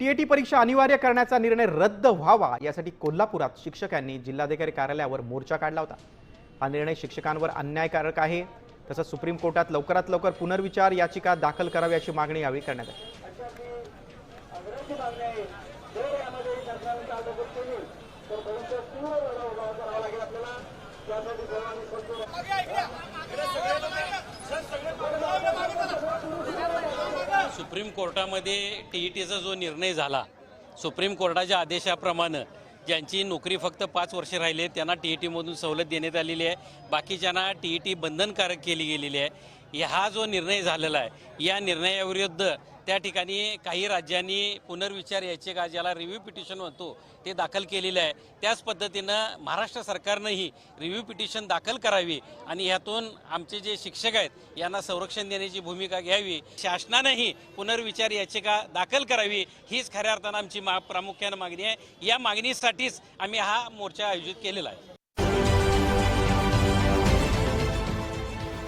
TAT परीक्षा अनिवार्य करण्याचा निर्णय रद्द व्हावा यासाठी कोल्हापुरात शिक्षकांनी जिल्हाधिकारी कार्यालयावर मोर्चा काढला होता. हा निर्णय शिक्षकांवर अन्यायकारक आहे. तसंच सुप्रीम कोर्टात लवकरात लवकर पुनर्विचार याचिका दाखल करावी अशी मागणी यावेळी करण्यात आली. सुप्रीम कोर्टामध्ये टी ई टीचा जो निर्णय झाला सुप्रीम कोर्टाच्या आदेशाप्रमाणे ज्यांची नोकरी फक्त पाच वर्षे राहिली आहे त्यांना टी ई टीमधून सवलत देण्यात आलेली आहे. बाकीच्यांना टी ई टी बंधनकारक केली गेलेली आहे. हा जो निर्णय झालेला आहे या निर्णयाविरुद्ध त्या ठिकाणी काही राज्यांनी पुनर्विचार याचिका ज्याला रिव्ह्यू पिटिशन म्हणतो ते दाखल केलेलं आहे. त्याच पद्धतीनं महाराष्ट्र सरकारनंही रिव्ह्यू पिटिशन दाखल करावी आणि ह्यातून आमचे जे शिक्षक आहेत यांना संरक्षण देण्याची भूमिका घ्यावी. शासनानंही पुनर्विचार याचिका दाखल करावी हीच खऱ्या अर्थानं आमची मा प्रामुख्यानं मागणी आहे. या मागणीसाठीच आम्ही हा मोर्चा आयोजित केलेला आहे.